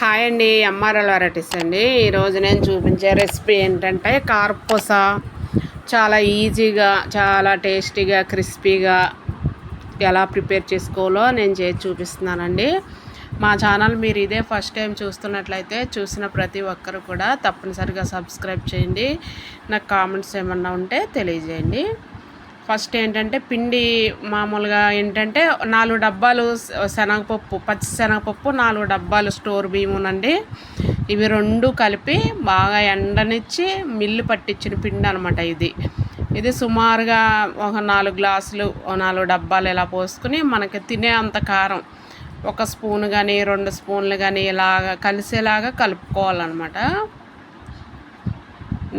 Hi అండి MRL varieties అండి. ఈరోజు నేను చూపించే రెసిపీ ఏంటంటే కార్పూస చాలా ఈజీగా చాలా టేస్టీగా క్రిస్పీగా ఎలా ప్రిపేర్ చేసుకోవాలో నేను చేసి చూపిస్తున్నానండి. మా ఛానల్ మీరు ఇదే ఫస్ట్ టైం చూస్తున్నట్లయితే చూసిన ప్రతి ఒక్కరు కూడా తప్పనిసరిగా సబ్స్క్రైబ్ చేయండి. నాకు కామెంట్స్ ఏమన్నా ఉంటే తెలియజేయండి. ఫస్ట్ ఏంటంటే పిండి మామూలుగా ఏంటంటే నాలుగు డబ్బాలు శనగపప్పు పచ్చి శనగపప్పు నాలుగు డబ్బాలు స్టోర్ బియ్యమునండి ఇవి రెండు కలిపి బాగా ఎండనిచ్చి మిల్లు పట్టించిన పిండి అనమాట ఇది. ఇది సుమారుగా ఒక నాలుగు గ్లాసులు నాలుగు డబ్బాలు ఇలా పోసుకుని మనకి తినే అంత కారం. ఒక స్పూన్ కానీ రెండు స్పూన్లు కానీ ఇలాగ కలిసేలాగా కలుపుకోవాలన్నమాట.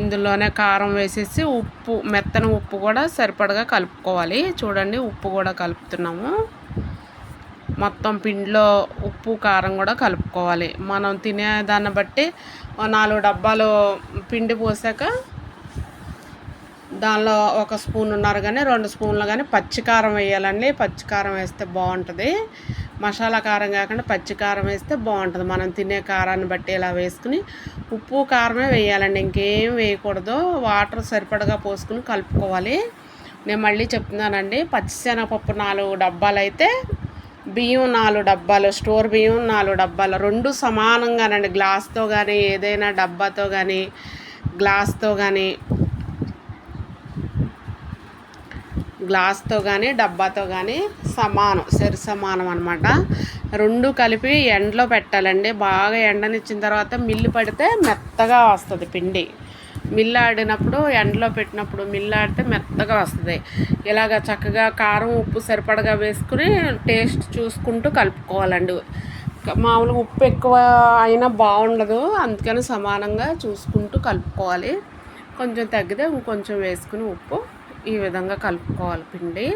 ఇందులోనే కారం వేసేసి ఉప్పు మెత్తన ఉప్పు కూడా సరిపడగా కలుపుకోవాలి. చూడండి ఉప్పు కూడా కలుపుతున్నాము. మొత్తం పిండిలో ఉప్పు కారం కూడా కలుపుకోవాలి. మనం తినే దాన్ని బట్టి నాలుగు డబ్బాలు పిండి పోసాక దానిలో ఒక స్పూన్ ఉన్నారు కానీ రెండు స్పూన్లు కానీ పచ్చికారం వేయాలండి. పచ్చికారం వేస్తే బాగుంటుంది. మసాలా కారం కాకుండా పచ్చికారం వేస్తే బాగుంటుంది. మనం తినే కారాన్ని బట్టి ఇలా వేసుకుని ఉప్పు కారమే వేయాలండి. ఇంకేం వేయకూడదు. వాటర్ సరిపడగా పోసుకుని కలుపుకోవాలి. నేను మళ్ళీ చెప్తున్నానండి. పచ్చిశనగపప్పు నాలుగు డబ్బాలు అయితే బియ్యం నాలుగు డబ్బాలు స్టోర్ బియ్యం నాలుగు డబ్బాలు రెండు సమానంగానండి. గ్లాస్తో కానీ ఏదైనా డబ్బాతో కానీ గ్లాస్తో కానీ గ్లాస్తో కానీ డబ్బాతో కానీ సమానం సరి సమానం అనమాట రెండు కలిపి ఎండలో పెట్టాలండి. బాగా ఎండనిచ్చిన తర్వాత మిల్లు పడితే మెత్తగా వస్తుంది పిండి. మిల్లు ఆడినప్పుడు ఎండలో పెట్టినప్పుడు మిల్లాడితే మెత్తగా వస్తుంది. ఇలాగ చక్కగా కారం ఉప్పు సరిపడగా వేసుకుని టేస్ట్ చూసుకుంటూ కలుపుకోవాలండి. మామూలుగా ఉప్పు ఎక్కువ అయినా బాగుండదు. అందుకని సమానంగా చూసుకుంటూ కలుపుకోవాలి. కొంచెం తగ్గితే ఇంకొంచెం వేసుకుని ఉప్పు ఈ విధంగా కలుపుకోవాలి పిండి.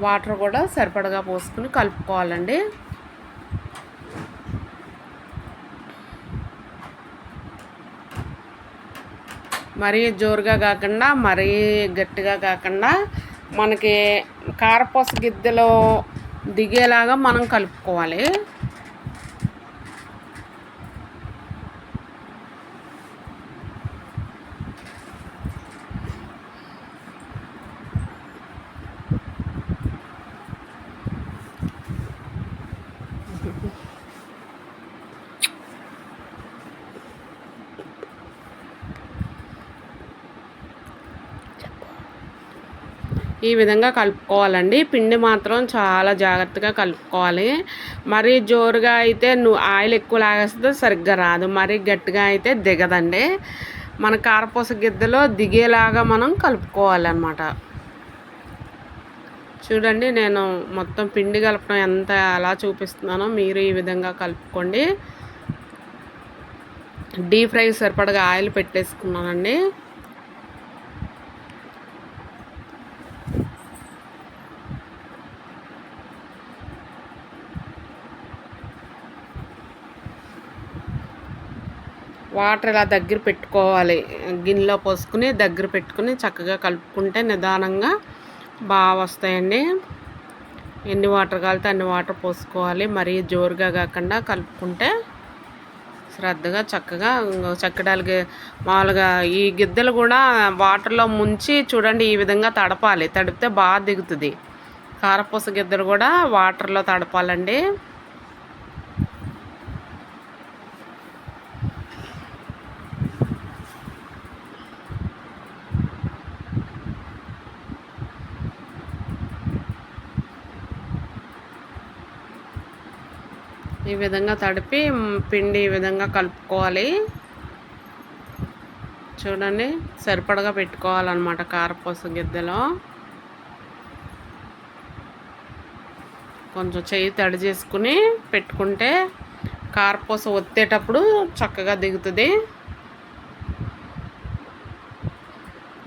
వాటర్ కూడా సరిపడగా పోసుకుని కలుపుకోవాలండి. మరీ జోరుగా కాకుండా మరీ గట్టిగా కాకుండా మనకి కారపూస గిద్దెలో దిగేలాగా మనం కలుపుకోవాలి. ఈ విధంగా కలుపుకోవాలండి. పిండి మాత్రం చాలా జాగ్రత్తగా కలుపుకోవాలి. మరీ జోరుగా అయితే నువ్వు ఆయిల్ ఎక్కువ లాగేస్తే సరిగ్గా రాదు. మరీ గట్టిగా అయితే దిగదండి. మన కారపూస గిద్దలో దిగేలాగా మనం కలుపుకోవాలన్నమాట. చూడండి నేను మొత్తం పిండి కలపడం ఎంత ఎలా చూపిస్తున్నానో మీరు ఈ విధంగా కలుపుకోండి. డీప్ ఫ్రై సరిపడగా ఆయిల్ పెట్టేసుకున్నానండి. వాటర్ ఇలా దగ్గర పెట్టుకోవాలి. గిన్నెలో పోసుకుని దగ్గర పెట్టుకుని చక్కగా కలుపుకుంటే నిదానంగా బాగా వస్తాయండి. ఎన్ని వాటర్ కాలితే అన్ని వాటర్ పోసుకోవాలి. మరీ జోరుగా కాకుండా కలుపుకుంటే శ్రద్ధగా చక్కగా చక్కడాలకి మామూలుగా ఈ గిద్దెలు కూడా వాటర్లో ముంచి చూడండి ఈ విధంగా తడపాలి. తడిపితే బాగా దిగుతుంది. కారపూస గిద్దలు కూడా వాటర్లో తడపాలండి. ఈ విధంగా తడిపి పిండి ఈ విధంగా కలుపుకోవాలి. చూడండి సరిపడగా పెట్టుకోవాలన్నమాట కారపూస గిద్దెలో. కొంచెం చెయ్యి తడి చేసుకుని పెట్టుకుంటే కారపూస ఒత్తేటప్పుడు చక్కగా దిగుతుంది.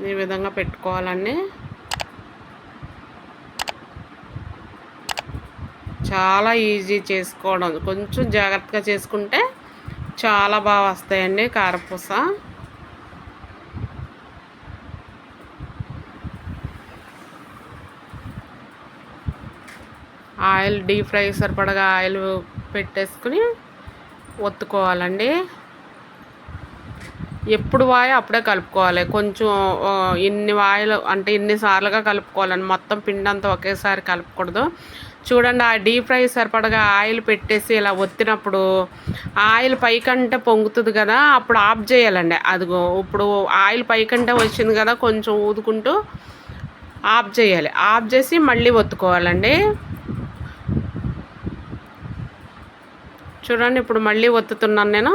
ఈ విధంగా పెట్టుకోవాలండి చాలా ఈజీ చేసుకోవడం. కొంచెం జాగ్రత్తగా చేసుకుంటే చాలా బాగా వస్తాయండి కారపూస. ఆయిల్ డీప్ ఫ్రై సరిపడగా ఆయిల్ పెట్టేసుకుని ఒత్తుకోవాలండి. ఎప్పుడు వాయ అప్పుడే కలుపుకోవాలి. కొంచెం ఇన్ని వాయలు అంటే ఇన్నిసార్లుగా కలుపుకోవాలండి. కలుపుకోవాలని మొత్తం పిండి అంతా ఒకేసారి కలుపుకూడదు. చూడండి ఆ డీప్ ఫ్రై సరిపడగా ఆయిల్ పెట్టేసి ఇలా ఒత్తినప్పుడు ఆయిల్ పైకంటే పొంగుతుంది కదా అప్పుడు ఆఫ్ చేయాలండి. అదిగో ఇప్పుడు ఆయిల్ పైకంటే వచ్చింది కదా కొంచెం ఊదుకుంటూ ఆఫ్ చేయాలి. ఆఫ్ చేసి మళ్ళీ ఒత్తుకోవాలండి. చూడండి ఇప్పుడు మళ్ళీ ఒత్తుతున్నాను నేను.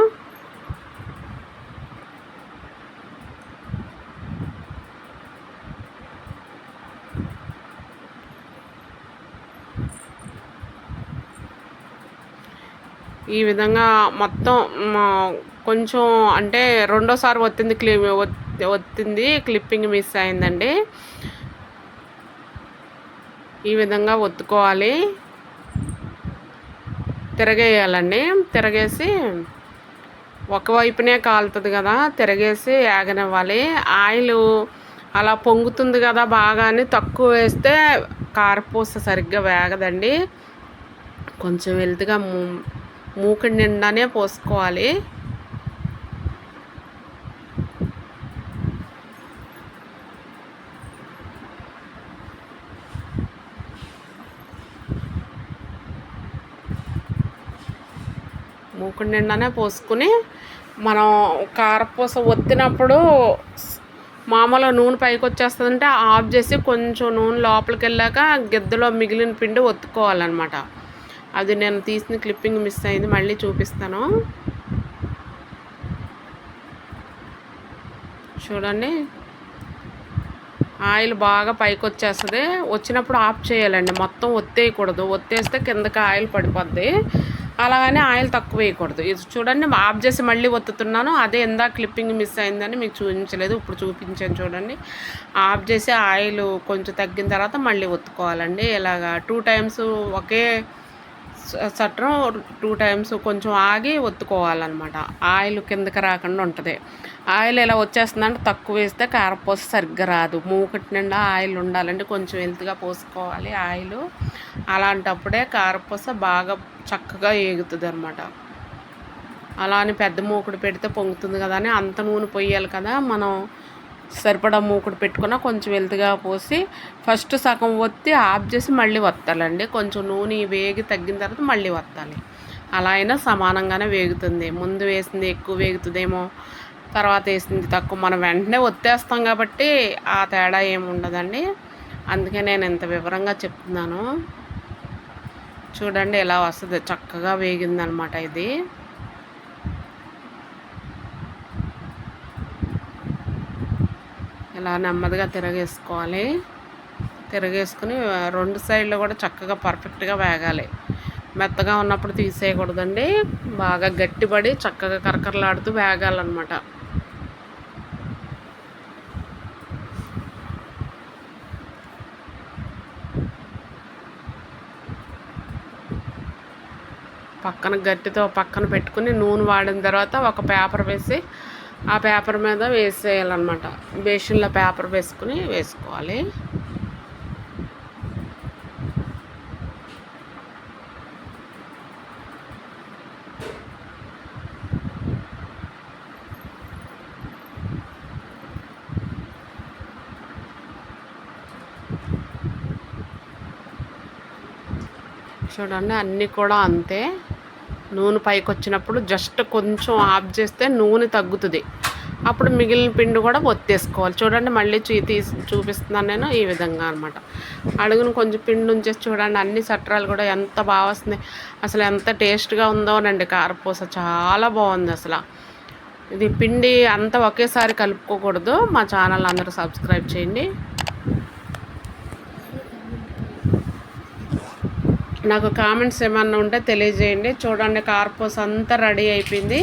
ఈ విధంగా మొత్తం కొంచెం అంటే రెండోసారి ఒత్తింది క్లి ఒత్తింది క్లిప్పింగ్ మిస్ అయిందండి. ఈ విధంగా ఒత్తుకోవాలి. తిరగేయాలండి. తిరగేసి ఒకవైపునే కాలుతుంది కదా తిరగేసి ఆగనివ్వాలి. ఆయిల్ అలా పొంగుతుంది కదా బాగా అని తక్కువ వేస్తే కారపూస సరిగ్గా వేగదండి. కొంచెం వెళ్తుగా మూకుడి నిండానే పోసుకోవాలి. మూకుడి నిండానే పోసుకుని మనం కారపూస ఒత్తినప్పుడు మామూలుగా నూనె పైకి వచ్చేస్తుందంటే ఆఫ్ చేసి కొంచెం నూనె లోపలికి వెళ్ళాక గిద్దలో మిగిలిన పిండి ఒత్తుకోవాలన్నమాట. అది నేను తీసిన క్లిప్పింగ్ మిస్ అయింది మళ్ళీ చూపిస్తాను. చూడండి. ఆయిల్ బాగా పైకి వచ్చేస్తుంది. వచ్చినప్పుడు ఆఫ్ చేయాలండి. మొత్తం ఒత్తేయకూడదు. ఒత్తేస్తే కిందకి ఆయిల్ పడిపోద్ది. అలాగని ఆయిల్ తక్కువ వేయకూడదు. ఇది చూడండి ఆఫ్ చేసి మళ్ళీ ఒత్తుతున్నాను. అదే ఎందా క్లిప్పింగ్ మిస్ అయిందని మీకు చూపించలేదు ఇప్పుడు చూపించాను చూడండి. ఆఫ్ చేసి ఆయిల్ కొంచెం తగ్గిన తర్వాత మళ్ళీ ఒత్తుకోవాలండి. ఇలాగా టూ టైమ్స్ ఒకే చట్టం టూ టైమ్స్ కొంచెం ఆగి ఒత్తుకోవాలన్నమాట. ఆయిల్ కిందకి రాకుండా ఉంటుంది. ఆయిల్ ఇలా వచ్చేస్తుందంటే తక్కువ వేస్తే కారపూస సరిగ్గా రాదు. మూకటి నిండా ఆయిల్ ఉండాలంటే కొంచెం వెల్త్గా పోసుకోవాలి ఆయిల్. అలాంటప్పుడే కారపూస బాగా చక్కగా ఏగుతుంది అనమాట అలా అని పెద్ద మూకుడు పెడితే పొంగుతుంది కదా అని అంత నూనె పొయ్యాలి కదా మనం సరిపడా మూకుడు పెట్టుకున్న కొంచెం వెలుతుగా పోసి ఫస్ట్ సగం ఒత్తి ఆఫ్ చేసి మళ్ళీ వత్తాలండి. కొంచెం నూనె వేగి తగ్గిన తర్వాత మళ్ళీ వత్తాలి. అలా అయినా సమానంగానే వేగుతుంది. ముందు వేసింది ఎక్కువ వేగుతుందేమో తర్వాత వేసింది తక్కువ. మనం వెంటనే ఒత్తేస్తాం కాబట్టి ఆ తేడా ఏమి ఉండదండి. అందుకే నేను ఇంత వివరంగా చెప్తున్నాను. చూడండి ఎలా వస్తుంది. చక్కగా వేగిందనమాట ఇది. ఇలా నెమ్మదిగా తిరగేసుకోవాలి. తిరగేసుకుని రెండు సైడ్లో కూడా చక్కగా పర్ఫెక్ట్గా వేగాలి. మెత్తగా ఉన్నప్పుడు తీసేయకూడదండి. బాగా గట్టిపడి చక్కగా కరకరలాడుతూ వేగాలన్నమాట. పక్కన గట్టితో పక్కన పెట్టుకుని నూనె వాడిన తర్వాత ఒక పేపర్ వేసి ఆ పేపర్ మీద వేసేయాలన్నమాట. బేషన్లో పేపర్ వేసుకుని వేసుకోవాలి. చూడండి అన్నీ కూడా అంతే. నూనె పైకి వచ్చినప్పుడు జస్ట్ కొంచెం ఆఫ్ చేస్తే నూనె తగ్గుతుంది. అప్పుడు మిగిలిన పిండి కూడా ఒత్తేసుకోవాలి. చూడండి మళ్ళీ చూ తీసి చూపిస్తున్నాను నేను ఈ విధంగా అనమాట అడుగును కొంచెం పిండి ఉంచేసి చూడండి అన్ని సట్రాలు కూడా ఎంత బాగా వస్తుంది అసలు ఎంత టేస్ట్గా ఉందోనండి కారపూస చాలా బాగుంది అసలు. ఇది పిండి అంతా ఒకేసారి కలుపుకోకూడదు. మా ఛానల్ అందరూ సబ్స్క్రైబ్ చేయండి. నాకు కామెంట్స్ ఏమన్నా ఉంటే తెలియజేయండి. చూడండి కార్పోస్ అంతా రెడీ అయిపోయింది.